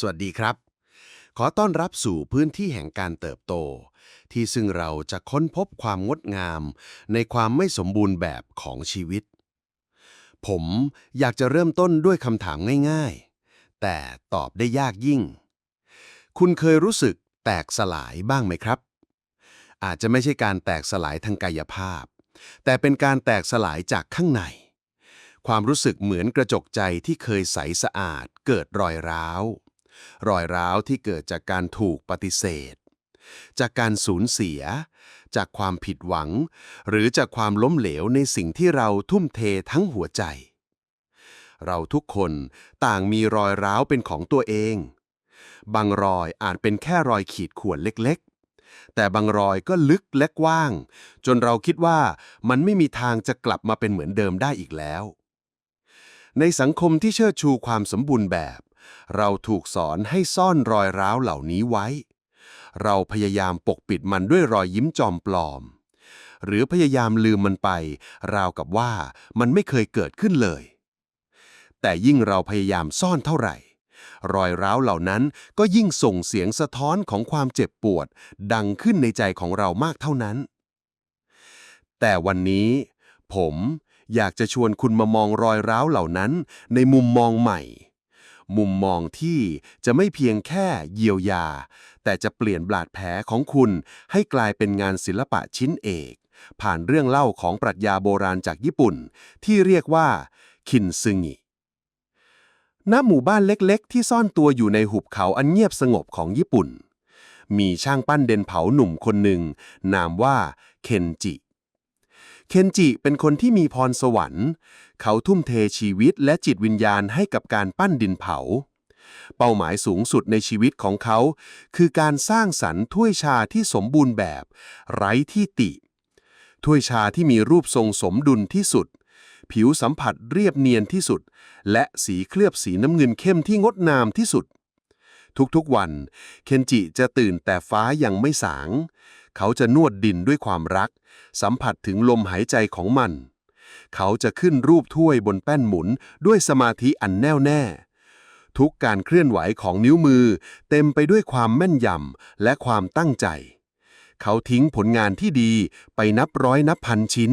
สวัสดีครับ ขอต้อนรับสู่พื้นที่แห่งการเติบโต ที่ซึ่งเราจะค้นพบความงดงาม ในความไม่สมบูรณ์แบบของชีวิต ผมอยากจะเริ่มต้นด้วยคำถามง่ายๆ แต่ตอบได้ยากยิ่ง คุณเคยรู้สึกแตกสลายบ้างไหมครับ อาจจะไม่ใช่การแตกสลายทางกายภาพ แต่เป็นการแตกสลายจากข้างในความรู้สึกเหมือนกระจกใจที่เคยใสสะอาดเกิดรอยร้าว รอยร้าวที่เกิดจากการถูกปฏิเสธ จากการสูญเสีย จากความผิดหวัง หรือจากความล้มเหลวในสิ่งที่เราทุ่มเททั้งหัวใจ เราทุกคนต่างมีรอยร้าวเป็นของตัวเอง บางรอยอาจเป็นแค่รอยขีดข่วนเล็กๆ แต่บางรอยก็ลึกและกว้าง จนเราคิดว่ามันไม่มีทางจะกลับมาเป็นเหมือนเดิมได้อีกแล้วในสังคมที่เชิดชูความสมบูรณ์แบบ เราถูกสอนให้ซ่อนรอยร้าวเหล่านี้ไว้ เราพยายามปกปิดมันด้วยรอยยิ้มจอมปลอม หรือพยายามลืมมันไป ราวกับว่ามันไม่เคยเกิดขึ้นเลย แต่ยิ่งเราพยายามซ่อนเท่าไหร่ รอยร้าวเหล่านั้นก็ยิ่งส่งเสียงสะท้อนของความเจ็บปวด ดังขึ้นในใจของเรามากเท่านั้น แต่วันนี้ ผมอยากจะชวนคุณมามองรอยร้าวเหล่านั้นในมุมมองใหม่ มุมมองที่จะไม่เพียงแค่เยียวยา แต่จะเปลี่ยนบาดแผลของคุณให้กลายเป็นงานศิลปะชิ้นเอก ผ่านเรื่องเล่าของปรัชญาโบราณจากญี่ปุ่น ที่เรียกว่า คินซึงิณหมู่บ้านเล็กๆ ที่ซ่อนตัวอยู่ในหุบเขาอันเงียบสงบของญี่ปุ่น มีช่างปั้นเดนเผาหนุ่มคนหนึ่ง นามว่าเคนจิเเคนจิเป็นคนที่มีพรสวรรค์ เขาทุ่มเทชีวิตและจิตวิญญาณให้กับการปั้นดินเผา เป้าหมายสูงสุดในชีวิตของเขา คือการสร้างสรรค์ถ้วยชาที่สมบูรณ์แบบ ไร้ที่ติ ถ้วยชาที่มีรูปทรงสมดุลที่สุด ผิวสัมผัสเรียบเนียนที่สุด และสีเคลือบสีน้ำเงินเข้มที่งดงามที่สุดทุกๆวัน เคนจิจะตื่นแต่ฟ้ายังไม่สาง เขาจะนวดดินด้วยความรัก สัมผัสถึงลมหายใจของมัน เขาจะขึ้นรูปถ้วยบนแป้นหมุนด้วยสมาธิอันแน่วแน่ ทุกการเคลื่อนไหวของนิ้วมือ เต็มไปด้วยความแม่นยำและความตั้งใจ เขาทิ้งผลงานที่ดีไปนับร้อยนับพันชิ้น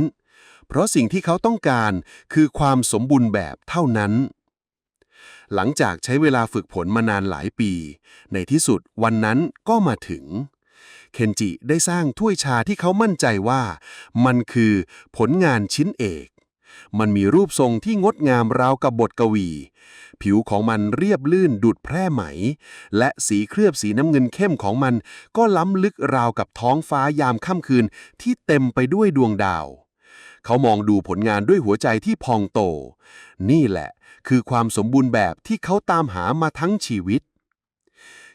เพราะสิ่งที่เขาต้องการคือความสมบูรณ์แบบเท่านั้นหลังจากใช้เวลาฝึกฝนมานานหลายปี ในที่สุดวันนั้นก็มาถึง เคนจิได้สร้างถ้วยชาที่เขามั่นใจว่า มันคือผลงานชิ้นเอก มันมีรูปทรงที่งดงามราวกับบทกวี ผิวของมันเรียบลื่นดุดแพร่ไหม และสีเคลือบสีน้ำเงินเข้มของมัน ก็ล้ำลึกราวกับท้องฟ้ายามค่ำคืนที่เต็มไปด้วยดวงดาว เขามองดูผลงานด้วยหัวใจที่พองโต นี่แหละ คือความสมบูรณ์แบบที่เขาตามหามาทั้งชีวิต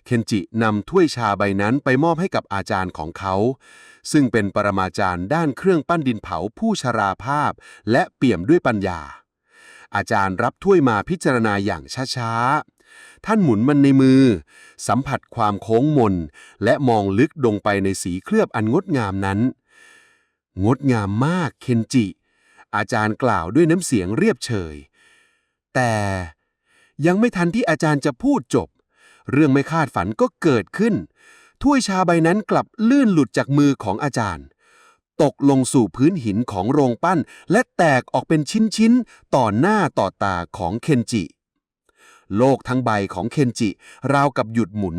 เคนจินำถ้วยชาใบนั้นไปมอบให้กับอาจารย์ของเขา ซึ่งเป็นปรมาจารย์ด้านเครื่องปั้นดินเผาผู้ชราภาพ และเปี่ยมด้วยปัญญา อาจารย์รับถ้วยมาพิจารณาอย่างช้าๆ ท่านหมุนมันในมือ สัมผัสความโค้งมน และมองลึกลงไปในสีเคลือบอันงดงามนั้น งดงามมากเคนจิ อาจารย์กล่าวด้วยน้ำเสียงเรียบเฉย แต่ยังไม่ทันที่อาจารย์จะพูดจบ เรื่องไม่คาดฝันก็เกิดขึ้น ถ้วยชาใบนั้นกลับลื่นหลุดจากมือของอาจารย์ ตกลงสู่พื้นหินของโรงปั้น และแตกออกเป็นชิ้นๆ ต่อหน้าต่อตาของเคนจิ โลกทั้งใบของเคนจิ ราวกับหยุดหมุน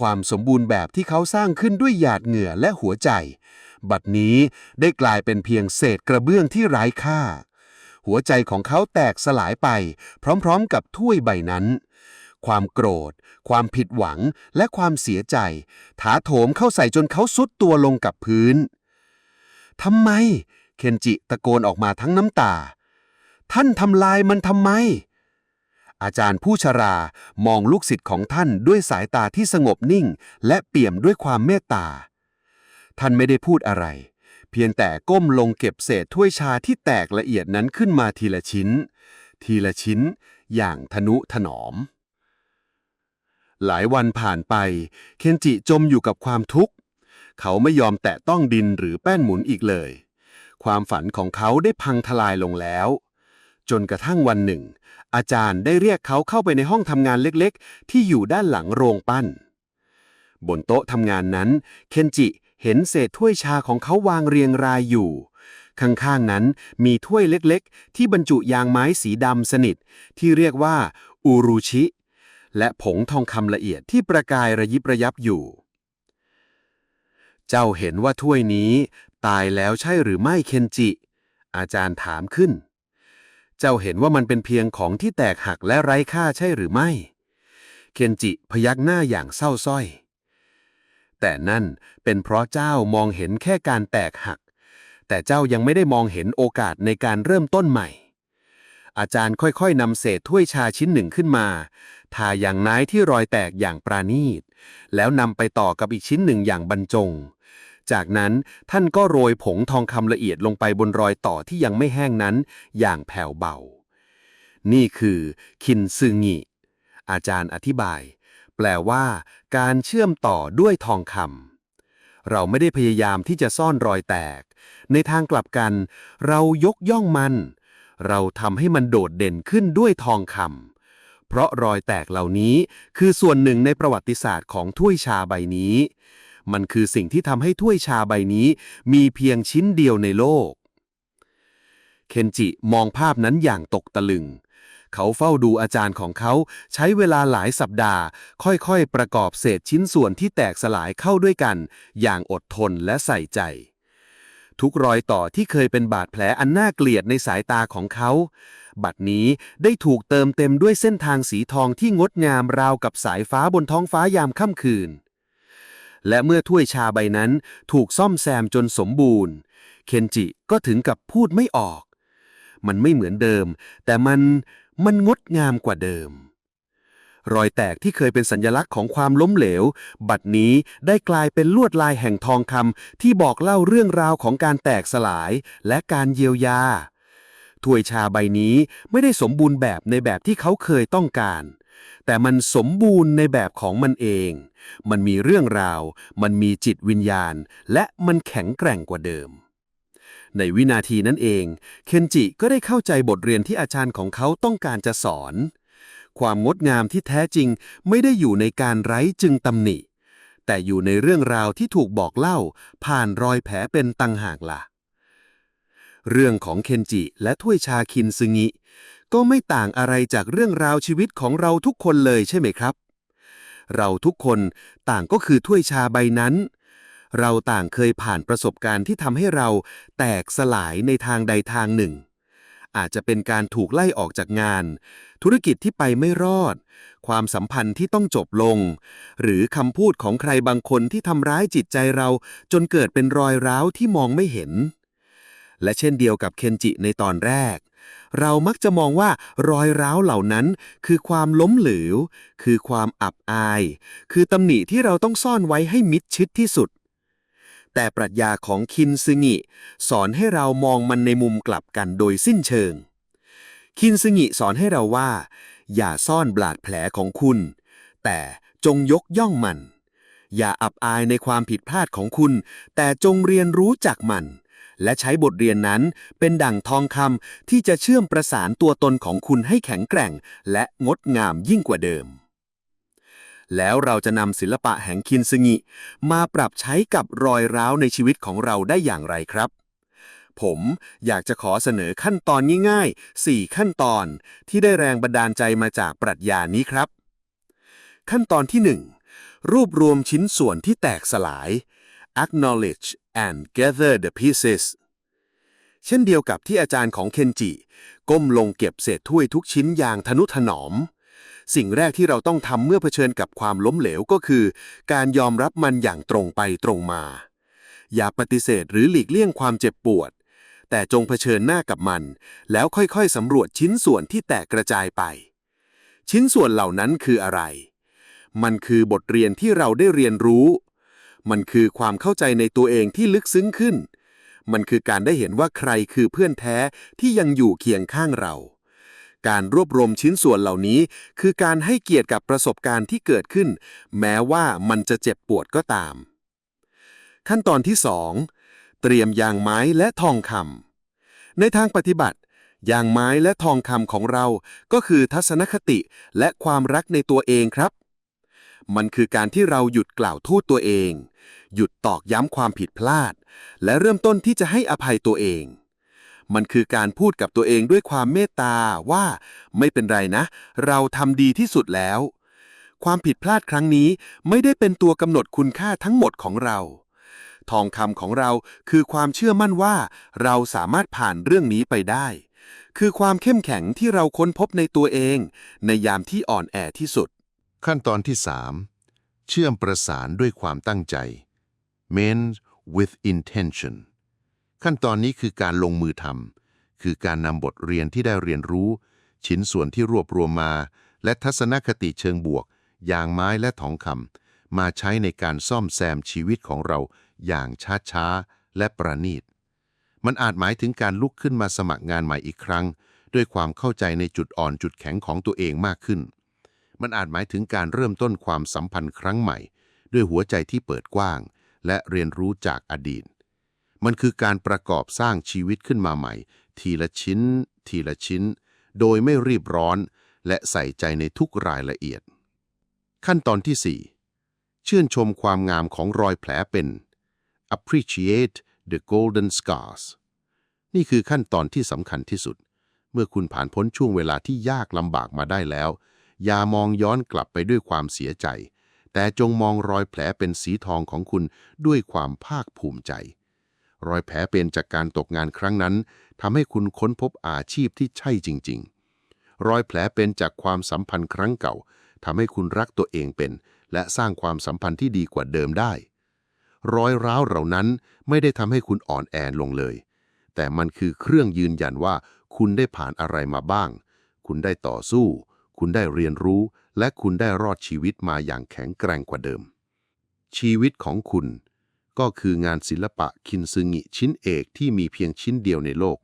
ความสมบูรณ์แบบที่เขาสร้างขึ้นด้วยหยาดเหงื่อและหัวใจ บัดนี้ได้กลายเป็นเพียงเศษกระเบื้องที่ไร้ค่าหัวใจของเขาแตกสลายไป พร้อมๆ กับถ้วยใบนั้น ความโกรธ ความผิดหวัง และความเสียใจ ถาโถมเข้าใส่จนเขาสุดตัวลงกับพื้นทำไม เคนจิตะโกนออกมาทั้งน้ำตา ท่านทำลายมันทำไม อาจารย์ผู้ชรามองลูกศิษย์ของท่านด้วยสายตาที่สงบนิ่ง และเปี่ยมด้วยความเมตตา ท่านไม่ได้พูดอะไร เพียงแต่ก้มลงเก็บเศษถ้วยชาที่แตกละเอียดนั้นขึ้นมาทีละชิ้น ทีละชิ้นอย่างทนุถนอม หลายวันผ่านไป เคนจิจมอยู่กับความทุกข์ เขาไม่ยอมแตะต้องดินหรือแป้นหมุนอีกเลย ความฝันของเขาได้พังทลายลงแล้ว จนกระทั่งวันหนึ่ง อาจารย์ได้เรียกเขาเข้าไปในห้องทำงานเล็กๆ ที่อยู่ด้านหลังโรงปั้น บนโต๊ะทำงานนั้น เคนจิเห็นเศษถ้วยชาของเขาวางเรียงรายอยู่ ข้างๆนั้นมีถ้วยเล็กๆ ที่บรรจุยางไม้สีดำสนิท ที่เรียกว่าอูรุชิ และผงทองคำละเอียดที่ประกายระยิบระยับอยู่ เจ้าเห็นว่าถ้วยนี้ ตายแล้วใช่หรือไม่เคนจิ อาจารย์ถามขึ้น เจ้าเห็นว่ามันเป็นเพียงของที่แตกหักและไร้ค่าใช่หรือไม่ เคนจิพยักหน้าอย่างเศร้าสร้อย แต่นั่นเป็นเพราะเจ้ามองเห็นแค่การแตกหัก แต่เจ้ายังไม่ได้มองเห็นโอกาสในการเริ่มต้นใหม่ อาจารย์ค่อยๆนำเศษถ้วยชาชิ้นหนึ่งขึ้นมาทาอย่างน้ายที่รอยแตกอย่างปราณีต แล้วนำไปต่อกับอีกชิ้นหนึ่งอย่างบรรจง จากนั้นท่านก็โรยผงทองคำละเอียดลงไปบนรอยต่อที่ยังไม่แห้งนั้น อย่างแผ่วเบา นี่คือ คินซึงิอาจารย์อธิบาย แปลว่า การเชื่อมต่อด้วยทองคำเราไม่ได้พยายามที่จะซ่อนรอยแตก ในทางกลับกัน เรายกย่องมัน เราทำให้มันโดดเด่นขึ้นด้วยทองคำเพราะรอยแตกเหล่านี้คือส่วนหนึ่งในประวัติศาสตร์ของถ้วยชาใบนี้ มันคือสิ่งที่ทำให้ถ้วยชาใบนี้ มีเพียงชิ้นเดียวในโลก เคนจิมองภาพนั้นอย่างตกตะลึง เขาเฝ้าดูอาจารย์ของเขาใช้เวลาหลายสัปดาห์ ค่อยๆ ประกอบเศษชิ้นส่วนที่แตกสลายเข้าด้วยกัน อย่างอดทนและใส่ใจ ทุกรอยต่อที่เคยเป็นบาดแผลอันน่าเกลียดในสายตาของเขา บัดนี้ได้ถูกเติมเต็มด้วยเส้นทางสีทองที่งดงามราวกับสายฟ้าบนท้องฟ้ายามค่ำคืน และเมื่อถ้วยชาใบนั้นถูกซ่อมแซมจนสมบูรณ์ เคนจิก็ถึงกับพูดไม่ออก มันไม่เหมือนเดิม แต่มันมันงดงามกว่าเดิม รอยแตกที่เคยเป็นสัญลักษณ์ของความล้มเหลว บัดนี้ได้กลายเป็นลวดลายแห่งทองคำที่บอกเล่าเรื่องราวของการแตกสลายและการเยียวยา ถ้วยชาใบนี้ไม่ได้สมบูรณ์แบบในแบบที่เขาเคยต้องการ แต่มันสมบูรณ์ในแบบของมันเอง มันมีเรื่องราว มันมีจิตวิญญาณ และมันแข็งแกร่งกว่าเดิมในวินาทีนั้นเอง เคนจิก็ได้เข้าใจบทเรียนที่อาจารย์ของเขาต้องการจะสอน ความงดงามที่แท้จริงไม่ได้อยู่ในการไร้จึงตำหนิ แต่อยู่ในเรื่องราวที่ถูกบอกเล่า ผ่านรอยแผลเป็นตังหากล่ะ เรื่องของเคนจิและถ้วยชาคินซึงิ ก็ไม่ต่างอะไรจากเรื่องราวชีวิตของเราทุกคนเลยใช่ไหมครับ เราทุกคนต่างก็คือถ้วยชาใบนั้นเราต่างเคยผ่านประสบการณ์ที่ทำให้เราแตกสลายในทางใดทางหนึ่ง อาจจะเป็นการถูกไล่ออกจากงาน ธุรกิจที่ไปไม่รอด ความสัมพันธ์ที่ต้องจบลง หรือคำพูดของใครบางคนที่ทำร้ายจิตใจเรา จนเกิดเป็นรอยร้าวที่มองไม่เห็น และเช่นเดียวกับเคนจิในตอนแรก เรามักจะมองว่ารอยร้าวเหล่านั้น คือความล้มเหลว คือความอับอาย คือตำหนิที่เราต้องซ่อนไว้ให้มิดชิดที่สุด แต่ปรัชญาของคินซึงิสอนให้เรามองมันในมุมกลับกันโดยสิ้นเชิง คินซึงิสอนให้เราว่า อย่าซ่อนบาดแผลของคุณ แต่จงยกย่องมัน อย่าอับอายในความผิดพลาดของคุณ แต่จงเรียนรู้จากมัน และใช้บทเรียนนั้นเป็นดั่งทองคำที่จะเชื่อมประสานตัวตนของคุณให้แข็งแกร่ง และงดงามยิ่งกว่าเดิม แล้วเราจะนำศิลปะแห่งคินซึงิ มาปรับใช้กับรอยร้าวในชีวิตของเราได้อย่างไรครับ ผมอยากจะขอเสนอขั้นตอนง่ายๆ 4 ขั้นตอนที่ได้แรงบันดาลใจมาจากปรัชญานี้ครับ ขั้นตอนที่ 1 รวบรวมชิ้นส่วนที่แตกสลาย acknowledge and gather the pieces เช่นเดียวกับที่อาจารย์ของเคนจิ ก้มลงเก็บเศษถ้วยทุกชิ้นอย่างทนุถนอม สิ่งแรกที่เราต้องทำเมื่อเผชิญกับความล้มเหลวก็คือ การยอมรับมันอย่างตรงไปตรงมา อย่าปฏิเสธหรือหลีกเลี่ยงความเจ็บปวด แต่จงเผชิญหน้ากับมัน แล้วค่อยๆสำรวจชิ้นส่วนที่แตกกระจายไป ชิ้นส่วนเหล่านั้นคืออะไร มันคือบทเรียนที่เราได้เรียนรู้ มันคือความเข้าใจในตัวเองที่ลึกซึ้งขึ้น มันคือการได้เห็นว่าใครคือเพื่อนแท้ที่ยังอยู่เคียงข้างเรา การรวบรวมชิ้นส่วนเหล่านี้ คือการให้เกียรติกับประสบการณ์ที่เกิดขึ้น แม้ว่ามันจะเจ็บปวดก็ตาม ขั้นตอนที่ 2 เตรียมยางไม้และทองคำในทางปฏิบัติอย่างไม้และทองคำของเรา ก็คือทัศนคติและความรักในตัวเองครับ มันคือการที่เราหยุดกล่าวโทษตัวเอง หยุดตอกย้ำความผิดพลาด และเริ่มต้นที่จะให้อภัยตัวเอง มันคือการพูดกับตัวเองด้วยความเมตตาว่าไม่เป็นไรนะ เราทำดีที่สุดแล้ว ความผิดพลาดครั้งนี้ไม่ได้เป็นตัวกำหนดคุณค่าทั้งหมดของเรา ทองคำของเราคือความเชื่อมั่นว่า เราสามารถผ่านเรื่องนี้ไปได้ คือความเข้มแข็งที่เราค้นพบในตัวเอง ในยามที่อ่อนแอที่สุด ขั้นตอนที่ 3 เชื่อมประสานด้วยความตั้งใจ mend with intention ขั้นตอนนี้คือการลงมือทำคือการนำบทเรียนที่ได้เรียนรู้ ชิ้นส่วนที่รวบรวมมา และทัศนคติเชิงบวก อย่างไม้และทองคำมาใช้ในการซ่อมแซมชีวิตของเราอย่างช้าๆและประณีต มันอาจหมายถึงการลุกขึ้นมาสมัครงานใหม่อีกครั้ง ด้วยความเข้าใจในจุดอ่อนจุดแข็งของตัวเองมากขึ้น มันอาจหมายถึงการเริ่มต้นความสัมพันธ์ครั้งใหม่ ด้วยหัวใจที่เปิดกว้าง และเรียนรู้จากอดีต มันคือการประกอบสร้างชีวิตขึ้นมาใหม่ ทีละชิ้น ทีละชิ้น โดยไม่รีบร้อน และใส่ใจในทุกรายละเอียด ขั้นตอนที่ 4 ชื่นชมความงามของรอยแผลเป็น appreciate the golden scars นี่คือขั้นตอนที่สำคัญที่สุด เมื่อคุณผ่านพ้นช่วงเวลาที่ยากลำบากมาได้แล้ว อย่ามองย้อนกลับไปด้วยความเสียใจ แต่จงมองรอยแผลเป็นสีทองของคุณด้วยความภาคภูมิใจ รอยแผลเป็นจากการตกงานครั้งนั้นทำให้คุณค้นพบอาชีพที่ใช่จริง ๆ รอยแผลเป็นจากความสัมพันธ์ครั้งเก่าทำให้คุณรักตัวเองเป็น และสร้างความสัมพันธ์ที่ดีกว่าเดิมได้ รอยร้าวเหล่านั้นไม่ได้ทำให้คุณอ่อนแอลงเลย แต่มันคือเครื่องยืนยันว่า คุณได้ผ่านอะไรมาบ้าง คุณได้ต่อสู้ คุณได้เรียนรู้ และคุณได้รอดชีวิตมาอย่างแข็งแกร่งกว่าเดิม ชีวิตของคุณ ก็คืองานศิลปะคินซึงิชิ้นเอกที่มีเพียงชิ้นเดียวในโลก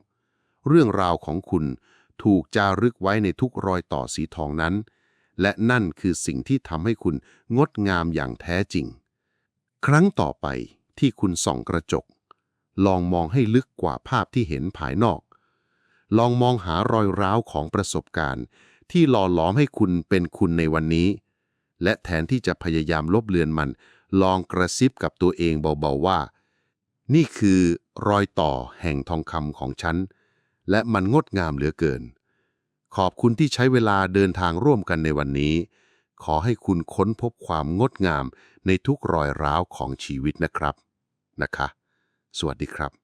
เรื่องราวของคุณถูกจารึกไว้ในทุกรอยต่อสีทองนั้น และนั่นคือสิ่งที่ทำให้คุณงดงามอย่างแท้จริง ครั้งต่อไปที่คุณส่องกระจก ลองมองให้ลึกกว่าภาพที่เห็นภายนอก ลองมองหารอยร้าวของประสบการณ์ ที่หล่อหลอมให้คุณเป็นคุณในวันนี้ และแทนที่จะพยายามลบเลือนมัน ลองกระซิบกับตัวเองเบาๆว่า นี่คือรอยต่อแห่งทองคำของฉัน และมันงดงามเหลือเกิน ขอบคุณที่ใช้เวลาเดินทางร่วมกันในวันนี้ ขอให้คุณค้นพบความงดงามในทุกรอยร้าวของชีวิตนะครับนะคะ สวัสดีครับ